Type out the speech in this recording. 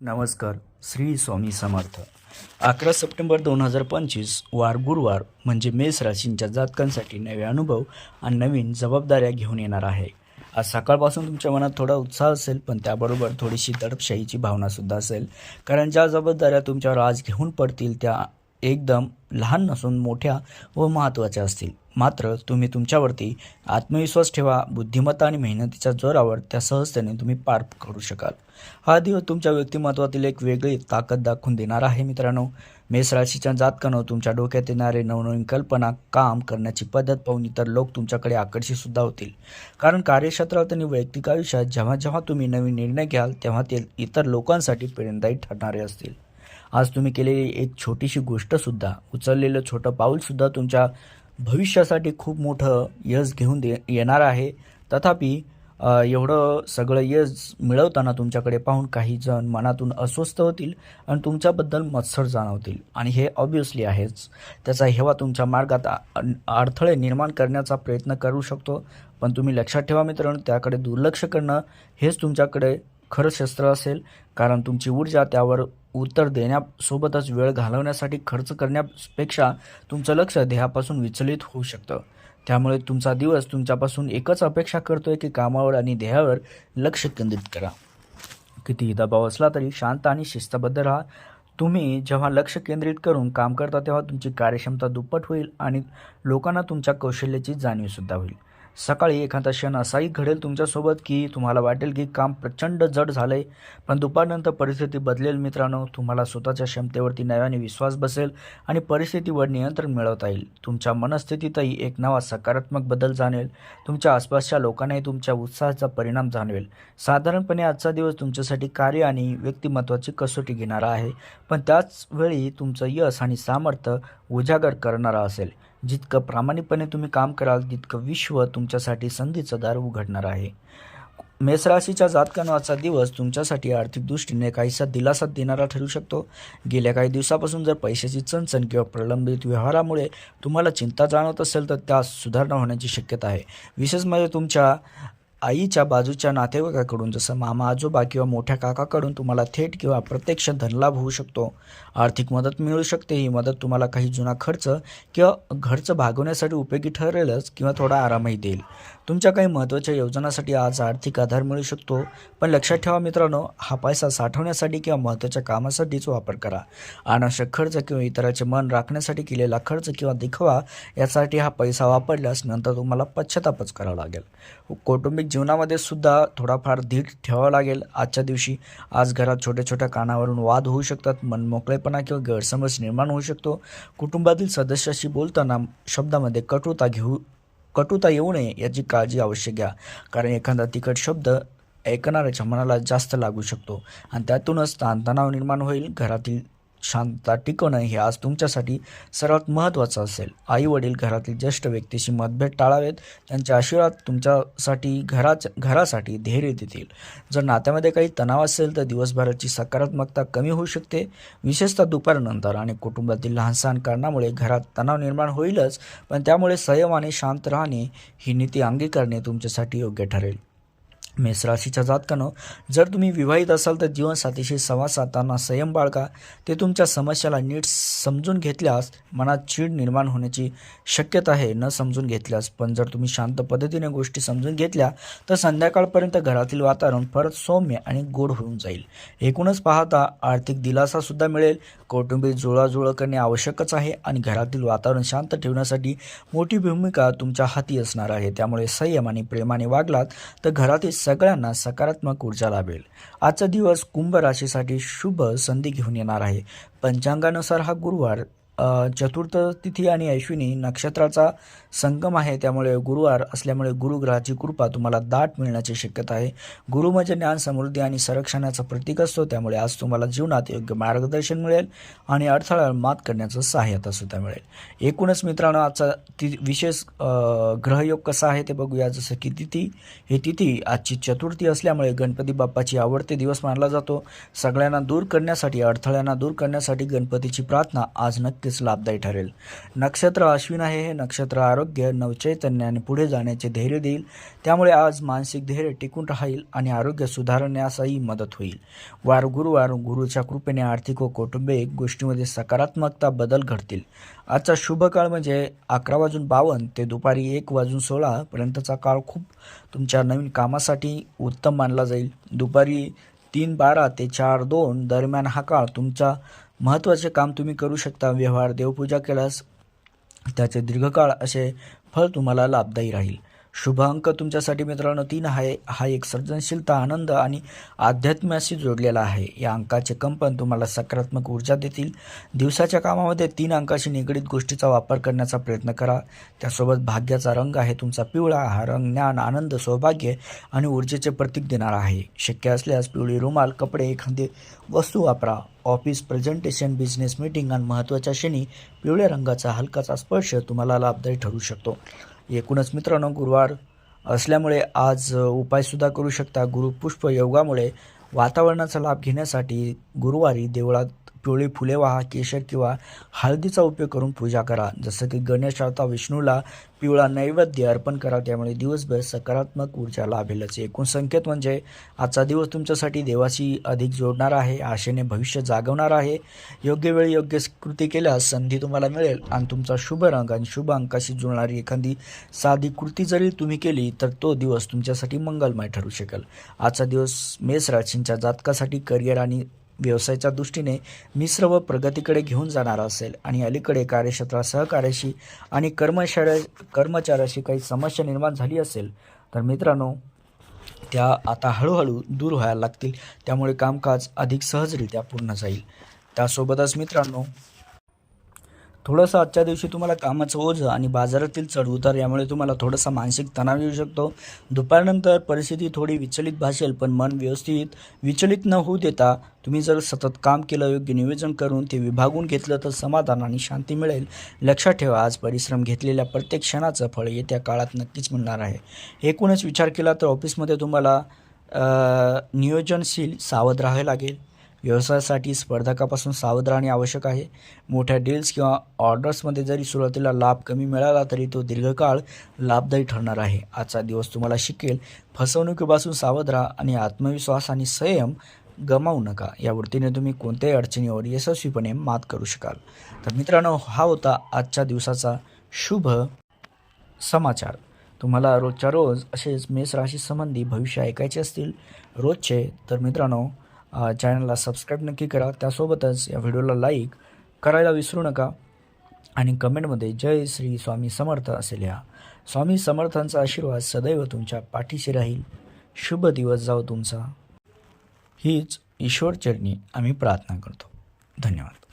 नमस्कार श्री स्वामी समर्थ. अकरा सप्टेंबर दोन हजार पंचवीस वार गुरुवार म्हणजे मेष राशींच्या जातकांसाठी नवे अनुभव आणि नवीन जबाबदाऱ्या घेऊन येणार आहे. आज सकाळपासून तुमच्या मनात थोडा उत्साह असेल पण त्याबरोबर थोडीशी दडपशाहीची भावनासुद्धा असेल. कारण ज्या जबाबदाऱ्या तुमच्यावर आज घेऊन पडतील त्या एकदम लहान नसून मोठ्या व महत्त्वाच्या असतील. मात्र तुम्ही तुमच्यावरती आत्मविश्वास ठेवा बुद्धिमत्ता आणि मेहनतीच्या जोरावर त्या सहजतेने तुम्ही पार करू शकाल. हा दिवस तुमच्या व्यक्तिमत्वातील एक वेगळी ताकद दाखवून देणार आहे मित्रांनो. मेष राशीच्या जातकानं तुमच्या डोक्यात येणारे नवनवीन कल्पना काम करण्याची पद्धत पाहून इतर लोक तुमच्याकडे आकर्षित सुद्धा होतील. कारण कार्यक्षेत्रात आणि वैयक्तिक आयुष्यात जेव्हा जेव्हा तुम्ही नवीन निर्णय घ्याल तेव्हा ते इतर लोकांसाठी प्रेरणादायी ठरणारे असतील. आज तुम्ही केलेली एक छोटीशी गोष्टसुद्धा उचललेलं छोटं पाऊलसुद्धा तुमच्या भविष्यासाठी खूप मोठं यश घेऊन दे येणार आहे. तथापि एवढं सगळं यश मिळवताना तुमच्याकडे पाहून काही जण मनातून अस्वस्थ होतील आणि तुमच्याबद्दल मत्सर जाणवतील. आणि हे ऑब्वियसली आहेच. त्याचा हेवा तुमच्या मार्गात अडथळे निर्माण करण्याचा प्रयत्न करू शकतो. पण तुम्ही लक्षात ठेवा मित्रांनो त्याकडे दुर्लक्ष करणं हेच तुमच्याकडे खरं शस्त्र असेल कारण तुमची ऊर्जा त्यावर उत्तर देण्यासोबतच वेळ घालवण्यासाठी खर्च करण्यापेक्षा तुमचं लक्ष ध्येयापासून विचलित होऊ शकतं. त्यामुळे तुमचा दिवस तुमच्यापासून एकच अपेक्षा करतोय की कामावर आणि ध्येयावर लक्ष केंद्रित करा. कितीही दबाव असला तरी शांत आणि शिस्तबद्ध राहा. तुम्ही जेव्हा लक्ष केंद्रित करून काम करता तेव्हा तुमची कार्यक्षमता दुप्पट होईल आणि लोकांना तुमच्या कौशल्याची जाणीवसुद्धा होईल. सकाळी एखादा क्षण असाही घडेल तुमच्यासोबत की तुम्हाला वाटेल की काम प्रचंड जड झालं आहे पण दुपारनंतर परिस्थिती बदलेल मित्रांनो. तुम्हाला स्वतःच्या क्षमतेवरती नव्याने विश्वास बसेल आणि परिस्थितीवर नियंत्रण मिळवता येईल. तुमच्या मनस्थितीतही एक नवा सकारात्मक बदल जाणवेल. तुमच्या आसपासच्या लोकांनाही तुमच्या उत्साहाचा परिणाम जाणवेल. साधारणपणे आजचा दिवस तुमच्यासाठी कार्य आणि व्यक्तिमत्वाची कसोटी घेणारा आहे. पण त्याच वेळी तुमचं यश आणि सामर्थ्य उजागर करणारा असेल. जितकं प्रामाणिकपणे तुम्ही काम कराल तितकं विश्व तुमच्यासाठी संधीचं दार उघडणार आहे. मेषराशीच्या जातकानं दिवस तुमच्यासाठी आर्थिक दृष्टीने काहीसा दिलासा देणारा ठरू शकतो. गेल्या काही दिवसापासून जर पैशाची चणचण किंवा प्रलंबित व्यवहारामुळे तुम्हाला चिंता जाणवत असेल तर त्यास सुधारणा होण्याची शक्यता आहे. विशेष म्हणजे तुमच्या आईच्या बाजूच्या नातेवाईकाकडून जसं मामा आजोबा किंवा मोठ्या काकाकडून तुम्हाला थेट किंवा प्रत्यक्ष धनलाभ होऊ शकतो. आर्थिक मदत मिळू शकते. ही मदत तुम्हाला काही जुना खर्च किंवा घरचं भागवण्यासाठी उपयोगी ठरेलच किंवा थोडा आरामही देईल. तुमच्या काही महत्त्वाच्या योजनासाठी आज आर्थिक आधार मिळू शकतो. पण लक्षात ठेवा मित्रांनो हा पैसा साठवण्यासाठी किंवा महत्त्वाच्या कामासाठीच वापर करा. अनावश्यक खर्च किंवा इतराचे मन राखण्यासाठी केलेला खर्च किंवा दिखवा यासाठी हा पैसा वापरल्यास नंतर तुम्हाला पश्चातापच करावा लागेल. कौटुंबिक जीवनामध्ये सुद्धा थोडाफार धीट ठेवावा लागेल. आजच्या दिवशी आज घरात छोट्या छोट्या कानावरून वाद होऊ शकतात मनमोकळेपणा किंवा गैरसमज निर्माण होऊ शकतो. कुटुंबातील सदस्याशी बोलताना शब्दामध्ये कटुता घेऊ कटुता येऊ नये याची काळजी अवश्य घ्या. कारण एखादा तिखट शब्द ऐकणाऱ्याच्या मनाला जास्त लागू शकतो आणि त्यातूनच ताणतणाव निर्माण होईल. घरातील शांतता टिकवणं हे आज तुमच्यासाठी सर्वात महत्त्वाचं असेल. आई वडील घरातील ज्येष्ठ व्यक्तीशी मतभेद टाळावेत. त्यांचे आशीर्वाद तुमच्यासाठी घराच्या घरासाठी धैर्य देतील. जर नात्यामध्ये काही तणाव असेल तर दिवसभराची सकारात्मकता कमी होऊ शकते. विशेषतः दुपारनंतर आणि कुटुंबातील लहानसहान कारणामुळे घरात तणाव निर्माण होईलच पण त्यामुळे संयम आणि शांत राहणे ही नीती अंगीकारणे तुमच्यासाठी योग्य ठरेल. मेष राशीच्या जातकानं जर तुम्ही विवाहित असाल तर जीवनसाथीशी संवाद साधताना संयम बाळगा. ते तुमच्या समस्याला नीट समजून घेतल्यास मनात चीड निर्माण होण्याची शक्यता आहे न समजून घेतल्यास. पण जर तुम्ही शांत पद्धतीने गोष्टी समजून घेतल्या तर संध्याकाळपर्यंत घरातील वातावरण परत सौम्य आणि गोड होऊन जाईल. एकूणच पाहता आर्थिक दिलासासुद्धा मिळेल. कौटुंबिक जुळाजुळं करणे आवश्यकच आहे आणि घरातील वातावरण शांत ठेवण्यासाठी मोठी भूमिका तुमच्या हाती असणार आहे. त्यामुळे संयम आणि प्रेमाने वागलात तर घरातील सगळ्यांना सकारात्मक ऊर्जा लाभेल. आजचा दिवस कुंभ राशीसाठी शुभ संधी घेऊन येणार आहे. पंचांगानुसार हा गुरुवार चतुर्थ तिथी आणि अश्विनी नक्षत्राचा संगम आहे. त्यामुळे गुरुवार असल्यामुळे गुरुग्रहाची कृपा तुम्हाला दाट मिळण्याची शक्यता आहे. गुरु म्हणजे ज्ञान समृद्धी आणि संरक्षणाचं प्रतीक असतो. त्यामुळे आज तुम्हाला जीवनात योग्य मार्गदर्शन मिळेल आणि अडथळ्यावर मात करण्याचं सहाय्यता सुद्धा मिळेल. एकूणच मित्रांनो आजचा ति विशेष ग्रहयोग कसा आहे ते बघूया. जसं की तिथी ही तिथी आजची चतुर्थी असल्यामुळे गणपती बाप्पाची आवडते दिवस मानला जातो. सगळ्यांना दूर करण्यासाठी अडथळ्यांना दूर करण्यासाठी गणपतीची प्रार्थना आज नक्की नक्कीच लाभदायी ठरेल. नक्षत्र अश्विन आहे हे नक्षत्र आरोग्य नवचैतन्य आणि पुढे जाण्याचे धैर्य देईल. त्यामुळे आज मानसिक धैर्य टिकून राहील आणि आरोग्य सुधारण्यासही मदत होईल. वार गुरुवार गुरुच्या कृपेने आर्थिक व कौटुंबिक गोष्टीमध्ये सकारात्मकता बदल घडतील. आजचा शुभ काळ म्हणजे अकरा वाजून बावन्न ते दुपारी एक वाजून सोळा पर्यंतचा काळ खूप तुमच्या नवीन कामासाठी उत्तम मानला जाईल. दुपारी तीन बारा ते चार दोन दरम्यान हा काळ तुमचा महत्त्वाचे काम तुम्ही करू शकता व्यवहार देवपूजा केल्यास त्याचे दीर्घकाळ असे फळ तुम्हाला लाभदायी राहील. शुभ अंक तुमच्यासाठी मित्रांनो. तीन आहे. हा एक सर्जनशीलता आनंद आणि अध्यात्म्याशी जोडलेला आहे. या अंकाचे कंपन तुम्हाला सकारात्मक ऊर्जा देतील. दिवसाच्या कामामध्ये तीन अंकाशी निगडीत गोष्टीचा वापर करण्याचा प्रयत्न करा. त्यासोबत भाग्याचा रंग आहे तुमचा पिवळा. हा रंग ज्ञान आनंद सौभाग्य आणि ऊर्जेचे प्रतीक देणार आहे. शक्य असल्यास पिवळी रुमाल कपडे एखादी वस्तू वापरा. ऑफिस प्रेझेंटेशन बिझनेस मीटिंग आणि महत्त्वाच्या क्षणी पिवळ्या रंगाचा हलकाचा स्पर्श तुम्हाला लाभदायी ठरू शकतो. एकूणच मित्रांनो गुरुवार असल्यामुळे आज उपायसुद्धा करू शकता. गुरुपुष्प योगामुळे वातावरणाचा लाभ घेण्यासाठी गुरुवारी देवळात पिवळी फुले वाहा केशर किंवा हळदीचा उपयोग करून पूजा करा. जसं की गणेश अवता विष्णूला पिवळा नैवेद्य अर्पण करा. त्यामुळे दिवसभर सकारात्मक ऊर्जा लाभेलच एकूण संकेत म्हणजे आजचा दिवस तुमच्यासाठी देवाशी अधिक जोडणार आहे आशेने भविष्य जागवणार आहे. योग्य वेळी योग्य कृती केल्यास संधी तुम्हाला मिळेल आणि तुमचा शुभ रंग आणि शुभ अंकाशी जुळणारी एखादी साधी कृती जरी तुम्ही केली तर तो दिवस तुमच्यासाठी मंगलमय ठरू शकेल. आजचा दिवस मेष राशींच्या जातकासाठी करिअर आणि व्यवसायाच्या दृष्टीने मिश्र व प्रगतीकडे घेऊन जाणारा असेल. आणि अलीकडे कार्यक्षेत्रात सहकार्याशी आणि कर्मशाळे कर्मचाऱ्याशी काही समस्या निर्माण झाली असेल तर मित्रांनो त्या आता हळूहळू दूर व्हायला लागतील. त्यामुळे कामकाज अधिक सहजरित्या पूर्ण जाईल. त्यासोबतच मित्रांनो थोडंसं आजच्या दिवशी तुम्हाला कामाचं ओझं आणि बाजारातील चढउतार यामुळे तुम्हाला थोडासा मानसिक तणाव येऊ शकतो. दुपारनंतर परिस्थिती थोडी विचलित भासेल पण मन व्यवस्थित विचलित न होऊ देता तुम्ही जर सतत काम केलं योग्य नियोजन करून ते विभागून घेतलं तर समाधान आणि शांती मिळेल. लक्षात ठेवा आज परिश्रम घेतलेल्या प्रत्येक क्षणाचं फळ येत्या काळात नक्कीच मिळणार आहे. एकूणच विचार केला तर ऑफिसमध्ये तुम्हाला नियोजनशील सावध राहावे लागेल. व्यवसायासाठी स्पर्धकापासून सावध राहणे आवश्यक आहे. मोठ्या डील्स किंवा ऑर्डर्समध्ये जरी सुरुवातीला लाभ कमी मिळाला तरी तो दीर्घकाळ लाभदायी ठरणार आहे. आजचा दिवस तुम्हाला शिकेल फसवणुकीपासून सावध राहा आणि आत्मविश्वास आणि संयम गमावू नका. या वृत्तीने तुम्ही कोणत्याही अडचणीवर यशस्वीपणे मात करू शकाल. तर मित्रांनो हा होता आजच्या दिवसाचा शुभ समाचार. तुम्हाला रोजच्या रोज असेच मेष राशी संबंधी भविष्य ऐकायचे असतील रोजचे तर मित्रांनो चॅनलला सबस्क्राईब नक्की करा. त्यासोबतच या व्हिडिओला लाईक करायला विसरू नका. आणि कमेंटमध्ये जय श्री स्वामी समर्थ असे लिहा. स्वामी समर्थांचा आशीर्वाद सदैव तुमच्या पाठीशी राहील. शुभ दिवस जाओ तुमचा. हीच ईश्वरचरणी आम्ही प्रार्थना करतो. धन्यवाद.